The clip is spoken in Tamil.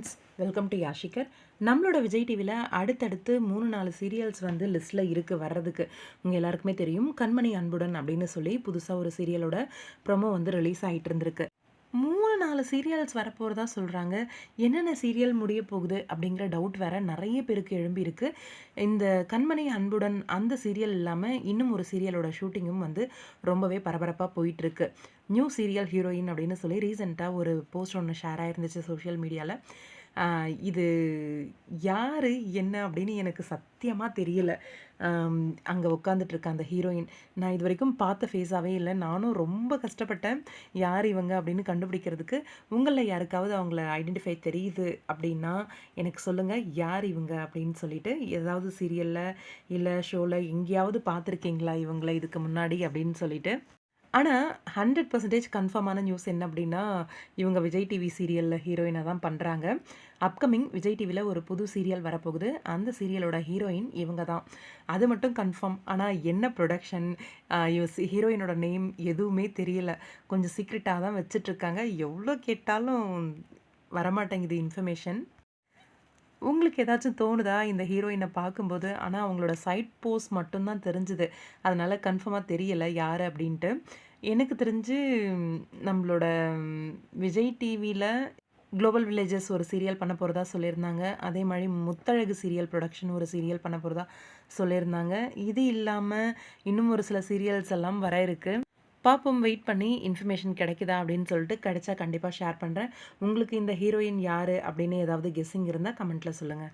Friends welcome to யாஷிகர். நம்மளோட விஜய் டிவியில் அடுத்தடுத்து மூணு நாலு சீரியல்ஸ் வந்து லிஸ்ட்டில் இருக்குது வர்றதுக்கு. உங்கள் எல்லாருக்குமே தெரியும். கண்மணி அன்புடன் அப்படின்னு சொல்லி புதுசாக ஒரு சீரியலோட ப்ரொமோ வந்து ரிலீஸ் ஆகிட்டு இருந்திருக்கு. மூணு நாலு சீரியல்ஸ் வரப்போகிறதா சொல்கிறாங்க என்னென்ன சீரியல் முடிய போகுது அப்படிங்கிற டவுட் வேற நிறைய பேருக்கு எழும்பியிருக்கு இந்த கண்மணி அன்புடன் அந்த சீரியல் இல்லாமல் இன்னும் ஒரு சீரியலோட ஷூட்டிங்கும் வந்து ரொம்பவே பரபரப்பாக போயிட்டுருக்கு நியூ சீரியல் ஹீரோயின் அப்படின்னு சொல்லி ரீசெண்டாக ஒரு போஸ்ட் ஒன்று ஷேர் ஆயிருந்துச்சு சோஷியல் மீடியாவில் இது யார் என்ன அப்படின்னு எனக்கு சத்தியமாக தெரியல. அங்கே உட்காந்துட்ருக்க அந்த ஹீரோயின் நான் இது வரைக்கும் பார்த்த ஃபேஸாகவே இல்லை. நானும் ரொம்ப கஷ்டப்பட்டேன். யார் இவங்க அப்படின்னு கண்டுபிடிக்கிறதுக்கு? உங்களில் யாருக்காவது அவங்கள ஐடென்டிஃபை தெரியுது அப்படின்னா எனக்கு சொல்லுங்கள் யார் இவங்க அப்படின்னு சொல்லிட்டு ஏதாவது சீரியலில் இல்லை ஷோவில் எங்கேயாவது பார்த்துருக்கீங்களா இவங்கள இதுக்கு முன்னாடி அப்படின்னு சொல்லிட்டு ஆனால் ஹண்ட்ரட் பர்சன்டேஜ் கன்ஃபார்மான நியூஸ் என்ன அப்படின்னா இவங்க விஜய் டிவி சீரியலில் ஹீரோயினாக தான் பண்ணுறாங்க அப்கமிங் விஜய் டிவியில் ஒரு புது சீரியல் வரப்போகுது. அந்த சீரியலோட ஹீரோயின் இவங்க தான். அது மட்டும் கன்ஃபார்ம் ஆனால் என்ன ப்ரொடக்ஷன் ஹீரோயினோட நேம் எதுவுமே தெரியல. கொஞ்சம் சீக்ரெட்டாக தான் வச்சிட்ருக்காங்க எவ்வளோ கேட்டாலும் வரமாட்டேங்குது இன்ஃபர்மேஷன் உங்களுக்கு ஏதாச்சும் தோணுதா இந்த ஹீரோயினை பார்க்கும்போது? ஆனால் அவங்களோட சைட் போஸ் மட்டும்தான் தெரிஞ்சுது. அதனால் கன்ஃபார்மாக தெரியலை யார் அப்படின்ட்டு. எனக்கு தெரிஞ்சு நம்மளோட விஜய் டிவியில் குளோபல் வில்லேஜஸ் ஒரு சீரியல் பண்ண போகிறதா சொல்லியிருந்தாங்க. அதே மாதிரி முத்தழகு சீரியல் ப்ரொடக்ஷன் ஒரு சீரியல் பண்ண போகிறதா சொல்லியிருந்தாங்க. இது இல்லாமல் இன்னும் ஒரு சில சீரியல்ஸ் எல்லாம் வர இருக்குது பார்ப்போம் வெயிட் பண்ணி இன்ஃபர்மேஷன் கிடைக்குதா அப்படின்னு சொல்லிட்டு கிடைச்சா கண்டிப்பாக ஷேர் பண்ணுறேன் உங்களுக்கு இந்த ஹீரோயின் யார் அப்படின்னு ஏதாவது கெஸ்ஸிங் இருந்தால் கமெண்ட்டில் சொல்லுங்கள்